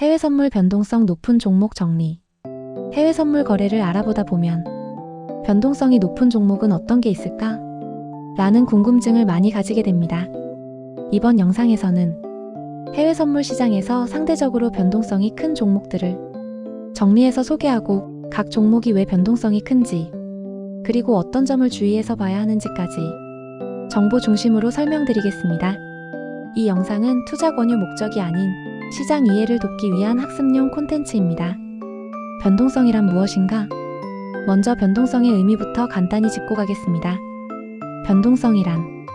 해외 선물 변동성 높은 종목 정리. 해외 선물 거래를 알아보다 보면 변동성이 높은 종목은 어떤 게 있을까? 라는 궁금증을 많이 가지게 됩니다. 이번 영상에서는 해외 선물 시장에서 상대적으로 변동성이 큰 종목들을 정리해서 소개하고 각 종목이 왜 변동성이 큰지, 그리고 어떤 점을 주의해서 봐야 하는지까지 정보 중심으로 설명드리겠습니다. 이 영상은 투자 권유 목적이 아닌 시장 이해를 돕기 위한 학습용 콘텐츠입니다. 변동성이란 무엇인가? 먼저 변동성의 의미부터 간단히 짚고 가겠습니다. 변동성이란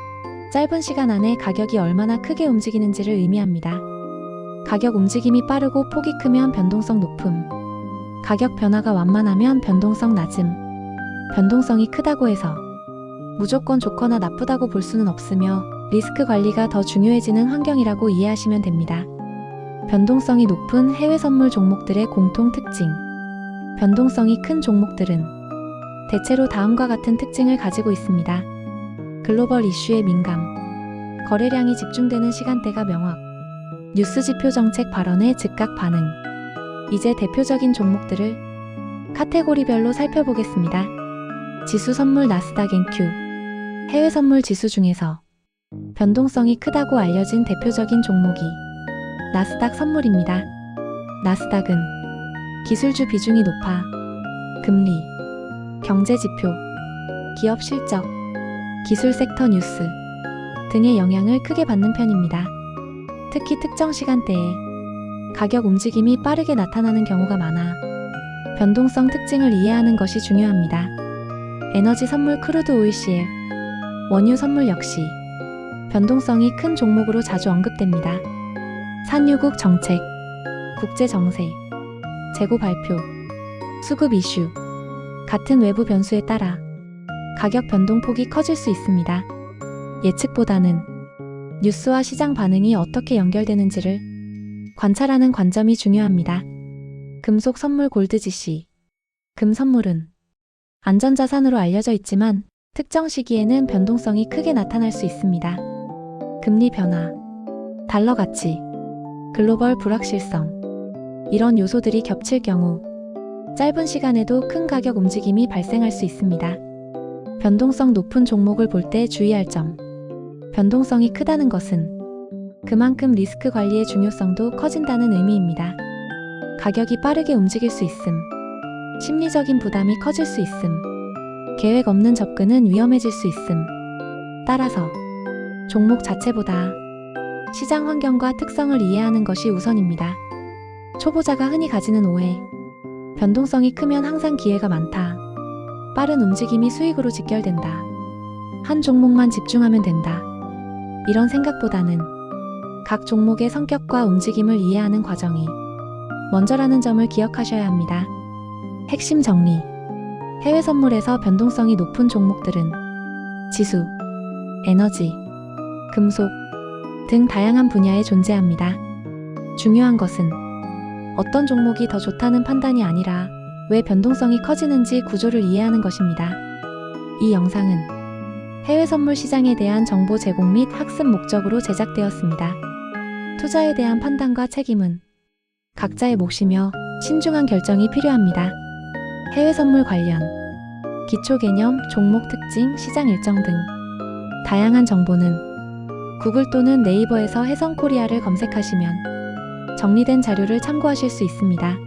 짧은 시간 안에 가격이 얼마나 크게 움직이는지를 의미합니다. 가격 움직임이 빠르고 폭이 크면 변동성 높음, 가격 변화가 완만하면 변동성 낮음, 변동성이 크다고 해서 무조건 좋거나 나쁘다고 볼 수는 없으며 리스크 관리가 더 중요해지는 환경이라고 이해하시면 됩니다. 변동성이 높은 해외 선물 종목들의 공통 특징. 변동성이 큰 종목들은 대체로 다음과 같은 특징을 가지고 있습니다. 글로벌 이슈에 민감, 거래량이 집중되는 시간대가 명확, 뉴스 지표 정책 발언에 즉각 반응. 이제 대표적인 종목들을 카테고리별로 살펴보겠습니다. 지수 선물 나스닥 엔큐. 해외 선물 지수 중에서 변동성이 크다고 알려진 대표적인 종목이 나스닥 선물입니다. 나스닥은 기술주 비중이 높아 금리, 경제 지표, 기업 실적, 기술 섹터 뉴스 등의 영향을 크게 받는 편입니다. 특히 특정 시간대에 가격 움직임이 빠르게 나타나는 경우가 많아 변동성 특징을 이해하는 것이 중요합니다. 에너지 선물 크루드 오일 CL, 원유 선물 역시 변동성이 큰 종목으로 자주 언급됩니다. 산유국 정책, 국제 정세, 재고 발표, 수급 이슈 같은 외부 변수에 따라 가격 변동폭이 커질 수 있습니다. 예측보다는 뉴스와 시장 반응이 어떻게 연결되는지를 관찰하는 관점이 중요합니다. 금속 선물 골드 GC. 금 선물은 안전자산으로 알려져 있지만 특정 시기에는 변동성이 크게 나타날 수 있습니다. 금리 변화, 달러 가치, 글로벌 불확실성. 이런 요소들이 겹칠 경우 짧은 시간에도 큰 가격 움직임이 발생할 수 있습니다. 변동성 높은 종목을 볼 때 주의할 점. 변동성이 크다는 것은 그만큼 리스크 관리의 중요성도 커진다는 의미입니다. 가격이 빠르게 움직일 수 있음. 심리적인 부담이 커질 수 있음. 계획 없는 접근은 위험해질 수 있음. 따라서 종목 자체보다 시장 환경과 특성을 이해하는 것이 우선입니다. 초보자가 흔히 가지는 오해. 변동성이 크면 항상 기회가 많다. 빠른 움직임이 수익으로 직결된다. 한 종목만 집중하면 된다. 이런 생각보다는 각 종목의 성격과 움직임을 이해하는 과정이 먼저라는 점을 기억하셔야 합니다. 핵심 정리. 해외 선물에서 변동성이 높은 종목들은 지수, 에너지, 금속 등 다양한 분야에 존재합니다. 중요한 것은 어떤 종목이 더 좋다는 판단이 아니라 왜 변동성이 커지는지 구조를 이해하는 것입니다. 이 영상은 해외 선물 시장에 대한 정보 제공 및 학습 목적으로 제작되었습니다. 투자에 대한 판단과 책임은 각자의 몫이며 신중한 결정이 필요합니다. 해외 선물 관련 기초 개념, 종목 특징, 시장 일정 등 다양한 정보는 구글 또는 네이버에서 해성 코리아를 검색하시면 정리된 자료를 참고하실 수 있습니다.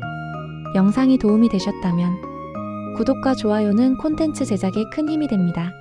영상이 도움이 되셨다면 구독과 좋아요는 콘텐츠 제작에 큰 힘이 됩니다.